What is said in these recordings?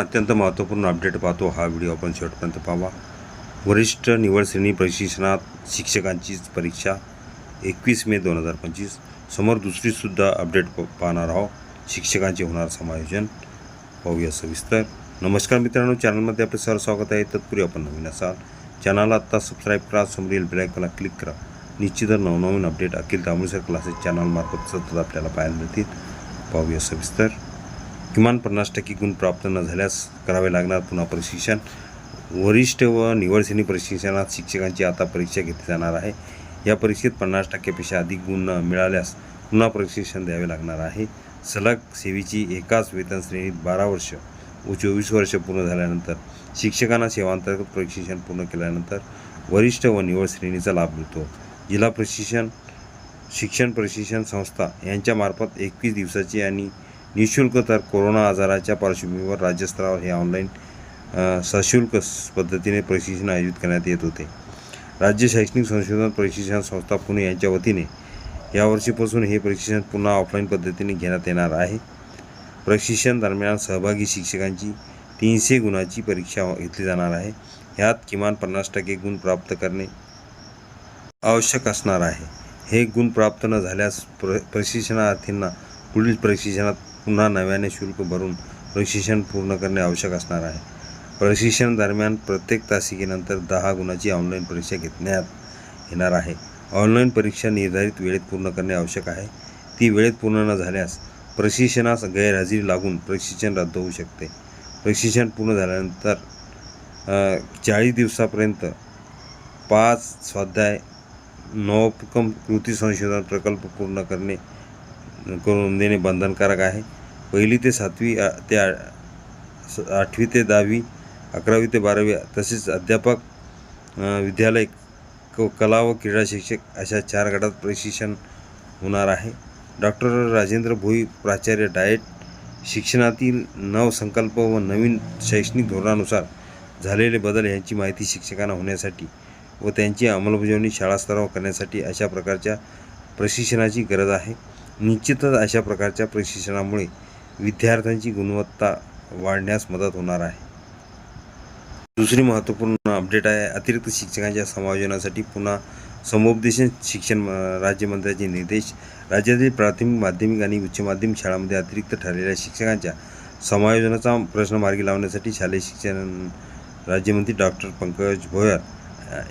अत्यंत महत्त्वपूर्ण अपडेट पाहतो. हा व्हिडिओ आपण शेवटपर्यंत पाहावा. वरिष्ठ निवड श्रेणी प्रशिक्षणात शिक्षकांची परीक्षा एकवीस मे दोन हजार पंचवीस. समोर दुसरीसुद्धा अपडेट प- पाहणार आहोत. शिक्षकांचे होणार समायोजन. पाहूया सविस्तर. नमस्कार मित्रांनो चॅनलमध्ये आपले सर स्वागत आहे. तत्पूर्वी आपण नवीन असाल चॅनलला आत्ता सबस्क्राईब करा समोरील बेलायकनला क्लिक करा. निश्चितच नवनवीन अपडेट अखिल तांबुळसर क्लासेस चॅनलमार्फत सतत आपल्याला पाहायला मिळतील. पाहूया सविस्तर. किमान पन्नास टक्के गुण प्राप्त न झाल्यास करावे लागणार पुन्हा प्रशिक्षण. वरिष्ठ व निवड प्रशिक्षणात शिक्षकांची आता परीक्षा घेतली जाणार आहे. या परीक्षेत पन्नास टक्क्यापेक्षा अधिक गुण न मिळाल्यास पुन्हा प्रशिक्षण द्यावे लागणार आहे. सलग सेवेची एकाच वेतन श्रेणीत बारा वर्ष व चोवीस वर्ष पूर्ण झाल्यानंतर शिक्षकांना सेवांतर्गत प्रशिक्षण पूर्ण केल्यानंतर वरिष्ठ व निवड श्रेणीचा लाभ मिळतो. जिल्हा प्रशिक्षण शिक्षण प्रशिक्षण संस्था यांच्यामार्फत एकवीस दिवसाची आणि निशुल्क तर कोरोना आजाराच्या पार्श्वभूमीवर राज्यस्तरावर हे ऑनलाईन सशुल्क स- पद्धतीने प्रशिक्षण आयोजित करण्यात येत होते. राज्य शैक्षणिक संशोधन प्रशिक्षण संस्था पुणे यांच्या वतीने यावर्षीपासून हे प्रशिक्षण पुन्हा ऑफलाईन पद्धतीने घेण्यात येणार आहे. प्रशिक्षण दरम्यान सहभागी शिक्षकांची तीनशे गुणाची परीक्षा घेतली जाणार आहे. ह्यात किमान पन्नास टक्के गुण प्राप्त करणे आवश्यक असणार आहे. हे गुण प्राप्त न झाल्यास प्र प्रशिक्षणार्थींना पुढील प्रशिक्षणात पुन्हा नव्याने शुल्क भरून प्रशिक्षण पूर्ण करणे आवश्यक असणार आहे. प्रशिक्षण दरम्यान प्रत्येक तासिकेनंतर दहा गुणाची ऑनलाईन परीक्षा घेण्यात येणार आहे. ऑनलाईन परीक्षा निर्धारित वेळेत पूर्ण करणे आवश्यक आहे. ती वेळेत पूर्ण न झाल्यास प्रशिक्षणास गैरहजेरी लागून प्रशिक्षण रद्द होऊ शकते. प्रशिक्षण पूर्ण झाल्यानंतर चाळीस दिवसापर्यंत पाच स्वाध्याय नवोपक्रम कृती संशोधन प्रकल्प पूर्ण करणे करून देणे बंधनकारक आहे. पहिली ते सातवी ते आ- स- आठवी ते दहावी अकरावी ते बारावी तसेच अध्यापक विद्यालय क कला व क्रीडा शिक्षक अशा चार गटात प्रशिक्षण होणार आहे. डॉक्टर राजेंद्र भोई प्राचार्य डाएट शिक्षणातील नवसंकल्प व नवीन शैक्षणिक धोरणानुसार झालेले बदल यांची माहिती शिक्षकांना होण्यासाठी व त्यांची अंमलबजावणी शाळास्तरावर करण्यासाठी अशा प्रकारच्या प्रशिक्षणाची गरज आहे. निश्चितच अशा प्रकारच्या प्रशिक्षणामुळे विद्यार्थ्यांची गुणवत्ता वाढण्यास मदत होणार आहे. दुसरी महत्त्वपूर्ण अपडेट आहे अतिरिक्त शिक्षकांच्या समायोजनासाठी पुन्हा समुपदेशन शिक्षण राज्यमंत्र्याचे राज्यमंत्र्यांचे निर्देश. राज्यातील प्राथमिक माध्यमिक आणि उच्च माध्यमिक शाळांमध्ये अतिरिक्त ठरलेल्या शिक्षकांच्या समायोजनाचा प्रश्न मार्गी लावण्यासाठी शालेय शिक्षण राज्यमंत्री डॉक्टर पंकज भोयर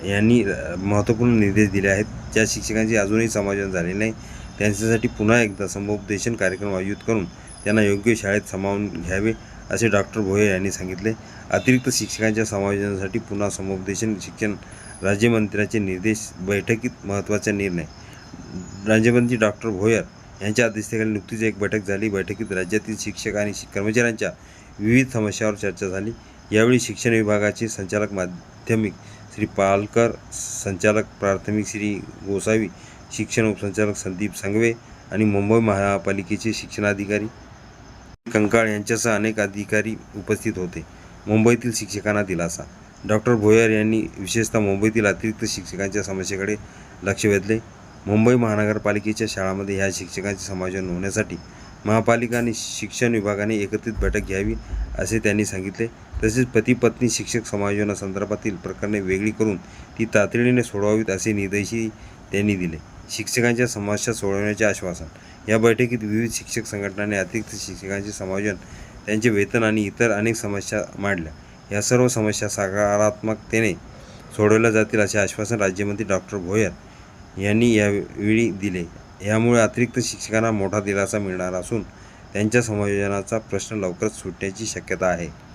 यांनी महत्त्वपूर्ण निर्देश दिले आहेत. ज्या शिक्षकांचे अजूनही समायोजन झाले नाही त्यांच्यासाठी पुन्हा एकदा समुपदेशन कार्यक्रम आयोजित करून त्यांना योग्य शाळेत सामावून घ्यावे असे डॉक्टर भोये यांनी सांगितले. अतिरिक्त शिक्षकांच्या समायोजनासाठी पुन्हा समुपदेशन शिक्षण राज्यमंत्र्यांचे निर्देश बैठकीत महत्त्वाचा निर्णय. राज्यमंत्री डॉक्टर भोयर यांच्या अध्यक्षतेखाली नुकतीच एक बैठक झाली. बैठकीत राज्यातील शिक्षक आणि कर्मचाऱ्यांच्या विविध समस्यांवर चर्चा झाली. यावेळी शिक्षण विभागाचे संचालक माध्यमिक श्री पालकर संचालक प्राथमिक श्री गोसावी शिक्षण उपसंचालक संदीप संघवे आणि मुंबई महापालिकेचे शिक्षणाधिकारी कंकाळ यांच्यासह अनेक अधिकारी उपस्थित होते. मुंबईतील शिक्षकांना दिलासा. डॉक्टर भोयर यांनी विशेषतः मुंबईतील अतिरिक्त शिक्षकांच्या समस्येकडे लक्ष वेधले. मुंबई महानगरपालिकेच्या शाळांमध्ये ह्या शिक्षकांचे समायोजन होण्यासाठी महापालिका आणि शिक्षण विभागाने एकत्रित बैठक घ्यावी असे त्यांनी सांगितले. तसेच पती पत्नी शिक्षक समायोजनासंदर्भातील प्रकरणे वेगळी करून ती तातडीने सोडवावीत असे निर्देशही त्यांनी दिले. शिक्षकांच्या समस्या सोडवण्याचे आश्वासन. या बैठकीत विविध शिक्षक संघटनांनी अतिरिक्त शिक्षकांचे समायोजन त्यांचे वेतन आणि इतर अनेक समस्या मांडल्या. या सर्व समस्या सकारात्मकतेने सोडवल्या जातील असे आश्वासन राज्यमंत्री डॉक्टर भोयर यांनी यावेळी दिले. यामुळे अतिरिक्त शिक्षकांना मोठा दिलासा मिळणार असून त्यांच्या समायोजनाचा प्रश्न लवकरच सुटण्याची शक्यता आहे.